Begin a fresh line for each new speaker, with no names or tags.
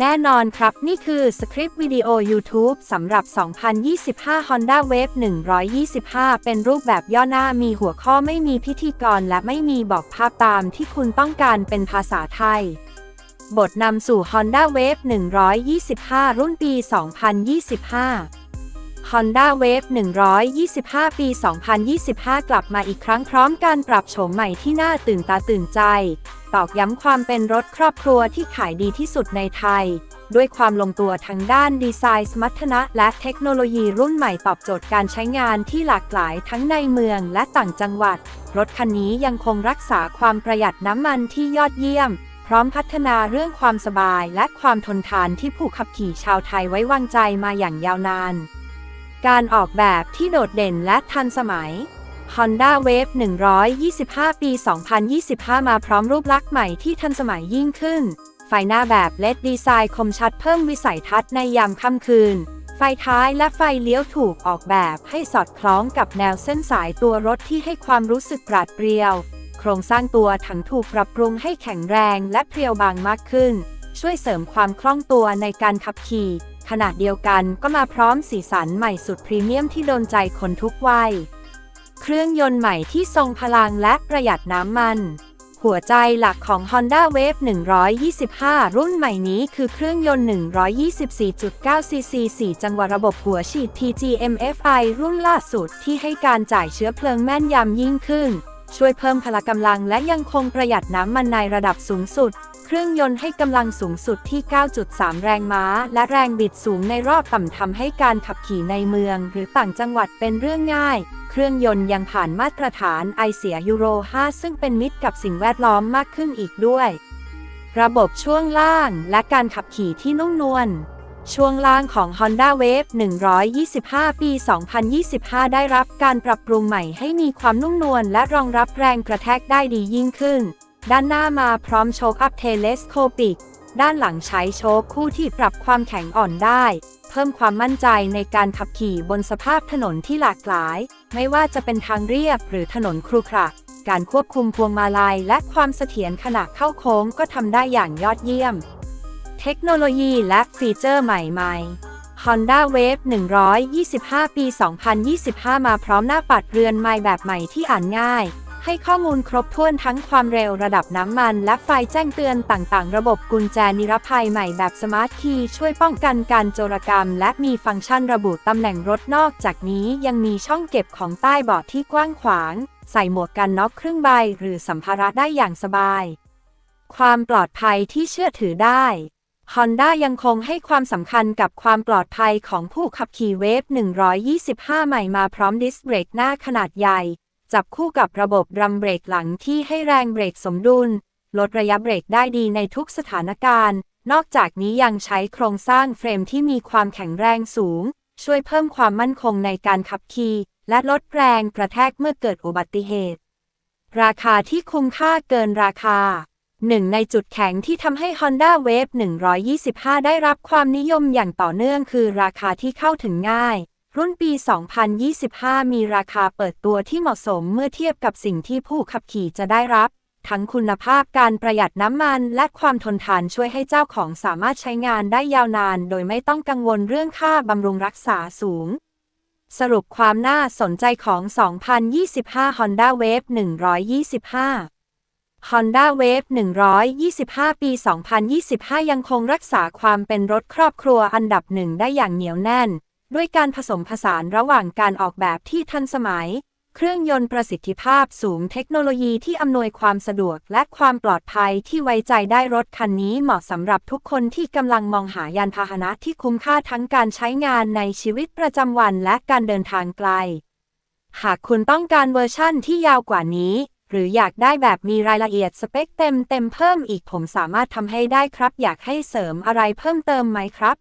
แน่นอนครับ นี่คือสคริปต์วิดีโอ YouTube สำหรับ 2025 Honda Wave 125 เป็นรูปแบบย่อหน้ามีหัวข้อไม่มีพิธีกร และไม่มีบอกภาพตามที่คุณต้องการเป็นภาษาไทย บทนำสู่ Honda Wave 125 รุ่นปี 2025 Honda Wave 125 ปี 2025 กลับมาอีกครั้งพร้อมการปรับโฉมใหม่ที่น่าตื่นตาตื่นใจ ตอกย้ำความเป็นรถครอบครัวที่ขายดีที่สุดในไทย ด้วยความลงตัวทั้งด้านดีไซน์สมรรถนะ และเทคโนโลยีรุ่นใหม่ตอบโจทย์การใช้งานที่หลากหลายทั้งในเมืองและต่างจังหวัด รถคันนี้ยังคงรักษาความประหยัดน้ำมันที่ยอดเยี่ยม พร้อมพัฒนาเรื่องความสบายและความทนทานที่ผู้ขับขี่ชาวไทยไว้วางใจมาอย่างยาวนาน การออกแบบที่โดดเด่นและทันสมัย Honda Wave 125 ปี 2025 มาพร้อมรูปลักษณ์ใหม่ที่ทันสมัยยิ่งขึ้น ไฟหน้าแบบ LED ดีไซน์คมชัดเพิ่มวิสัยทัศน์ในยามค่ำคืน ไฟท้ายและไฟเลี้ยวถูกออกแบบให้สอดคล้องกับแนวเส้นสายตัวรถที่ให้ความรู้สึกปราดเปรียว โครงสร้างตัวถังถูกปรับปรุงให้แข็งแรงและเพรียวบางมากขึ้น ช่วยเสริมความคล่องตัวในการขับขี่ ขณะเดียวกันก็มาพร้อมสีสันใหม่สุดพรีเมียมที่โดนใจคนทุกวัย เครื่องยนต์ใหม่ที่ทรงพลังและประหยัดน้ำมัน หัวใจหลักของ Honda Wave 125 รุ่นใหม่นี้คือเครื่องยนต์ 124.9 cc 4 จังหวะระบบหัวฉีด PGM-FI รุ่นล่าสุดที่ให้การจ่ายเชื้อเพลิงแม่นยำยิ่งขึ้น ช่วยเพิ่มพละกำลังและยังคงประหยัดน้ำมันในระดับสูงสุดเครื่องยนต์ให้กำลังสูงสุดที่ 9.3 แรงม้า และแรงบิดสูงในรอบต่ำทำให้การขับขี่ในเมือง หรือต่างจังหวัดเป็นเรื่องง่าย เครื่องยนต์ยังผ่านมาตรฐานไอเสียยูโร 5 ซึ่งเป็นมิตรกับสิ่งแวดล้อมมากขึ้นอีกด้วย ระบบช่วงล่างและการขับขี่ที่นุ่มนวลช่วงล่างของ Honda Wave 125 ปี 2025 ได้รับการปรับปรุงใหม่ให้มีความนุ่มนวลและรองรับแรงกระแทกได้ดียิ่งขึ้น ด้านหน้ามาพร้อมโชคอัพเทเลสโคปิก ด้านหลังใช้โชคคู่ที่ปรับความแข็งอ่อนได้ เพิ่มความมั่นใจในการขับขี่บนสภาพถนนที่หลากหลาย ไม่ว่าจะเป็นทางเรียบหรือถนนครุขระการควบคุมพวงมาลัยและความเสถียรขณะเข้าโค้งก็ทำได้อย่างยอดเยี่ยม เทคโนโลยีและฟีเจอร์ใหม่ ๆ Honda Wave 125 ปี 2025 มาพร้อมหน้าปัดเรือนไม้แบบใหม่ที่อ่านง่าย ให้ข้อมูลครบถ้วนทั้งความเร็วระดับน้ำมัน และไฟแจ้งเตือนต่างๆ ระบบกุญแจนิรภัยใหม่แบบสมาร์ทคีย์ช่วยป้องกันการโจรกรรม และมีฟังก์ชันระบุตำแหน่งรถนอกจากนี้ยังมีช่องเก็บของใต้เบาะที่กว้างขวาง ใส่หมวกกันน็อกครึ่งใบ หรือสัมภาระได้อย่างสบาย ความปลอดภัยที่เชื่อถือได้ Honda ยังคงให้ความสำคัญกับความปลอดภัยของผู้ขับขี่เวฟ 125 ใหม่มาพร้อมดิสเบรกหน้าขนาดใหญ่ จับคู่กับระบบรัมเบรกหลังที่ให้แรงเบรกสมดุล ลดระยะเบรกได้ดีในทุกสถานการณ์ นอกจากนี้ยังใช้โครงสร้างเฟรมที่มีความแข็งแรงสูง ช่วยเพิ่มความมั่นคงในการขับขี่ และลดแรงกระแทกเมื่อเกิดอุบัติเหตุ ราคาที่คุ้มค่าเกินราคาหนึ่งในจุดแข็งที่ทำให้ Honda Wave 125 ได้รับความนิยมอย่างต่อเนื่องคือราคาที่เข้าถึงง่าย รุ่นปี 2025 มีราคาเปิดตัวที่เหมาะสมเมื่อเทียบกับสิ่งที่ผู้ขับขี่จะได้รับ ทั้งคุณภาพการประหยัดน้ำมันและความทนทานช่วยให้เจ้าของสามารถใช้งานได้ยาวนาน โดยไม่ต้องกังวลเรื่องค่าบำรุงรักษาสูง สรุปความน่าสนใจของ 2025 Honda Wave 125 Honda Wave 125 ปี 2025 ยังคงรักษาความเป็นรถครอบครัวอันดับหนึ่งได้อย่างเหนียวแน่น ด้วยการผสมผสานระหว่างการออกแบบที่ทันสมัย เครื่องยนต์ประสิทธิภาพสูงเทคโนโลยีที่อำนวยความสะดวกและความปลอดภัยที่ไว้ใจได้รถคันนี้เหมาะสำหรับทุกคนที่กำลังมองหายานพาหนะที่คุ้มค่าทั้งการใช้งานในชีวิตประจำวันและการเดินทางไกล หากคุณต้องการเวอร์ชั่นที่ยาวกว่านี้หรืออยากได้แบบมีรายละเอียดสเปคเต็มเต็มเพิ่มอีกผมสามารถทำให้ได้ครับ อยากให้เสริมอะไรเพิ่มเติมไหมครับ